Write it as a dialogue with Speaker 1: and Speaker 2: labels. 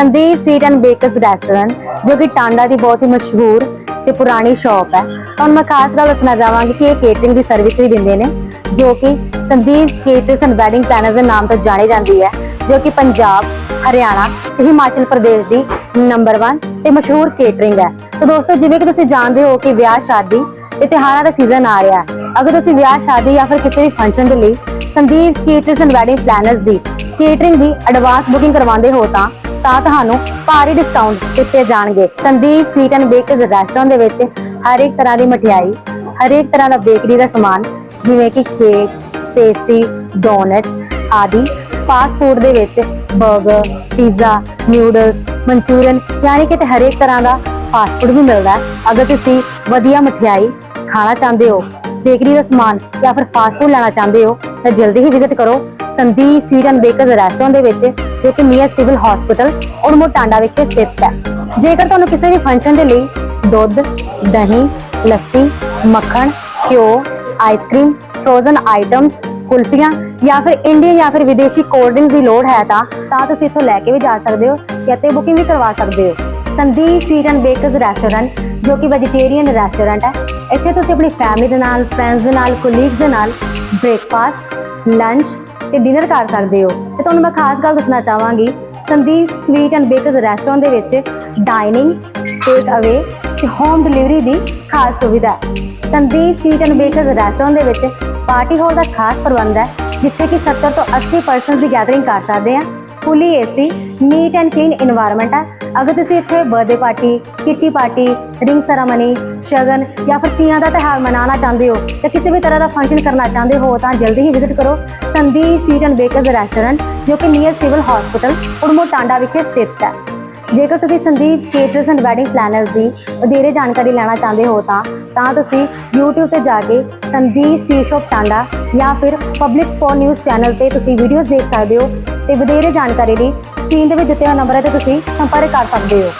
Speaker 1: Sandeep sweet and bakers restaurant ਜੋ ਕਿ ਟਾਂਡਾ ਦੀ ਬਹੁਤ ਹੀ ਮਸ਼ਹੂਰ ਤੇ ਪੁਰਾਣੀ ਸ਼ਾਪ ਹੈ। ਤੁਹਾਨੂੰ ਮੈਂ ਖਾਸ ਗੱਲ ਦੱਸਣਾ ਚਾਹਾਂਗੀ ਕਿ ਇਹ ਕੇਟਰਿੰਗ ਦੀ ਸਰਵਿਸ ਵੀ ਦਿੰਦੇ ਨੇ, ਜੋ ਕਿ Sandeep caterers and wedding planners ਦੇ ਨਾਮ ਤੋਂ ਜਾਣੀ ਜਾਂਦੀ ਹੈ, ਜੋ ਕਿ ਪੰਜਾਬ, ਹਰਿਆਣਾ ਤੇ ਹਿਮਾਚਲ ਪ੍ਰਦੇਸ਼ ਦੀ ਨੰਬਰ 1 ਤੇ ਮਸ਼ਹੂਰ ਕੇਟਰਿੰਗ ਹੈ। ਤਾਂ ਦੋਸਤੋ, ਜਿਵੇਂ ਕਿ ਤੁਸੀਂ ਜਾਣਦੇ ਹੋ ਕਿ ਵਿਆਹ, ਸ਼ਾਦੀ ਤੇ ਤਿਉਹਾਰਾਂ ਦਾ ਸੀਜ਼ਨ ਆ ਰਿਹਾ ਹੈ। ਅਗਰ ਤੁਸੀਂ ਵਿਆਹ, ਸ਼ਾਦੀ ਜਾਂ ਫਿਰ ਕਿਸੇ ਵੀ ਫੰਕਸ਼ਨ ਦੇ ਲਈ Sandeep caterers and wedding planners the catering ਦੀ ਐਡਵਾਂਸ ਬੁਕਿੰਗ ਕਰਵਾਉਂਦੇ ਹੋ ਤਾਂ ਤਾਂ ਤੁਹਾਨੂੰ ਭਾਰੀ ਡਿਸਕਾਊਂਟ ਦਿੱਤੇ ਜਾਣਗੇ। Sandeep sweet and bakers restaurant ਦੇ ਵਿੱਚ ਹਰ ਇੱਕ ਤਰ੍ਹਾਂ ਦੀ ਮਠਿਆਈ, ਹਰੇਕ ਤਰ੍ਹਾਂ ਦਾ ਬੇਕਰੀ ਦਾ ਸਮਾਨ, ਜਿਵੇਂ ਕਿ ਕੇਕ ਪੇਸਟਰੀ ਡੋਨਟਸ ਆਦਿ ਫਾਸਟ ਫੂਡ ਦੇ ਵਿੱਚ 버ਗਰ ਪੀਜ਼ਾ ਨਿਊਡਲਸ ਮਨਚੂਰੀਅਨ ਯਾਨੀ ਕਿ ਤੇ ਹਰ ਤਰ੍ਹਾਂ ਦਾ ਫਾਸਟ ਫੂਡ ਵੀ ਮਿਲਦਾ ਹੈ। ਅਗਰ ਤੁਸੀਂ ਵਧੀਆ ਮਠਿਆਈ ਖਾਣਾ ਚਾਹੁੰਦੇ ਹੋ ਬੇਕਰੀ ਦਾ ਸਮਾਨ ਜਾਂ ਫਿਰ ਫਾਸਟ ਫੂਡ ਲੈਣਾ ਚਾਹੁੰਦੇ ਹੋ ਤਾਂ ਜਲਦੀ ਹੀ ਵਿਜ਼ਿਟ ਕਰੋ Sandeep sweet and bakers restaurant ਦੇ ਵਿੱਚ, ਜੋ ਕਿ ਨੀਅਰ ਸਿਵਲ ਹਸਪੀਟਲ ਔਰ ਟਾਂਡਾ ਵਿਖੇ ਸਥਿਤ ਹੈ। ਜੇਕਰ ਤੁਹਾਨੂੰ ਕਿਸੇ ਵੀ ਫੰਕਸ਼ਨ ਦੇ ਲਈ ਦੁੱਧ, ਦਹੀਂ, ਲੱਸੀ, ਮੱਖਣ, ਘਿਓ ਆਈਸਕ੍ਰੀਮ ਫਰੋਜ਼ਨ ਆਈਟਮਸ ਕੁਲਫੀਆਂ ਜਾਂ ਫਿਰ ਇੰਡੀਅਨ ਜਾਂ ਫਿਰ ਵਿਦੇਸ਼ੀ ਕੋਲਡ ਡਰਿੰਕ ਦੀ ਲੋੜ ਹੈ ਤਾਂ ਤਾਂ ਤੁਸੀਂ ਇੱਥੋਂ ਲੈ ਕੇ ਵੀ ਜਾ ਸਕਦੇ ਹੋ ਜਾਂ ਤੇ ਬੁਕਿੰਗ ਵੀ ਕਰਵਾ ਸਕਦੇ ਹੋ। Sandeep sweet and bakers restaurant, ਜੋ ਕਿ ਵੈਜੀਟੇਰੀਅਨ ਰੈਸਟੋਰੈਂਟ ਹੈ। ਇੱਥੇ ਤੁਸੀਂ ਆਪਣੀ ਫੈਮਿਲੀ ਦੇ ਨਾਲ ਫਰੈਂਡਸ ਦੇ ਨਾਲ ਕੋਲੀਗਸ ਦੇ ਨਾਲ ਬ੍ਰੇਕਫਾਸਟ ਲੰਚ ਤੇ ਡਿਨਰ ਕਰ ਸਕਦੇ ਹੋ। ਤੇ ਤੁਹਾਨੂੰ ਮੈਂ ਖਾਸ ਗੱਲ ਦੱਸਣਾ ਚਾਹਾਂਗੀ, Sandeep sweet and bakers restaurant ਦੇ ਵਿੱਚ ਡਾਈਨਿੰਗ ਟੇਕ ਅਵੇ ਤੇ ਹੋਮ ਡਿਲੀਵਰੀ ਦੀ ਖਾਸ ਸੁਵਿਧਾ ਹੈ। Sandeep sweet and bakers restaurant ਦੇ ਵਿੱਚ ਪਾਰਟੀ ਹਾਲ ਦਾ ਖਾਸ ਪ੍ਰਬੰਧ ਹੈ, ਜਿੱਥੇ ਕਿ 70 ਤੋਂ 80 ਪਰਸਨਸ ਦੀ ਗੈਦਰਿੰਗ ਕਰ ਸਕਦੇ ਆ fully A C neat and clean environment है अगर तुम इतने birthday party kitty party ring ceremony Shagun या फिर तिया का त्यौहार मनाना चाहते हो तो किसी भी तरह का फ़ंक्शन करना चाहते हो तो जल्दी ही विज़िट करो संधि स्वीट एंड बेकरस रेस्टोरेंट जो कि नीयर सिविल होस्पिटल उड़मो टांडा विखे स्थित है जेकर तुम Sandeep caterers and wedding planner की वधेरे जानकारी लेना चाहते हो तो यूट्यूब पर जाके संदीप स्वीट शॉप टांडा या फिर पब्लिक स्पॉट न्यूज़ चैनल पर तुम भीडियोज़ देख सकते हो ਤੇ ਵਧੇਰੇ ਜਾਣਕਾਰੀ ਲਈ ਸਕਰੀਨ ਦੇ ਵਿੱਚ ਦਿੱਤੇ ਹੋਏ ਨੰਬਰ ਤੇ ਤੁਸੀਂ ਸੰਪਰਕ ਕਰ ਸਕਦੇ ਹੋ।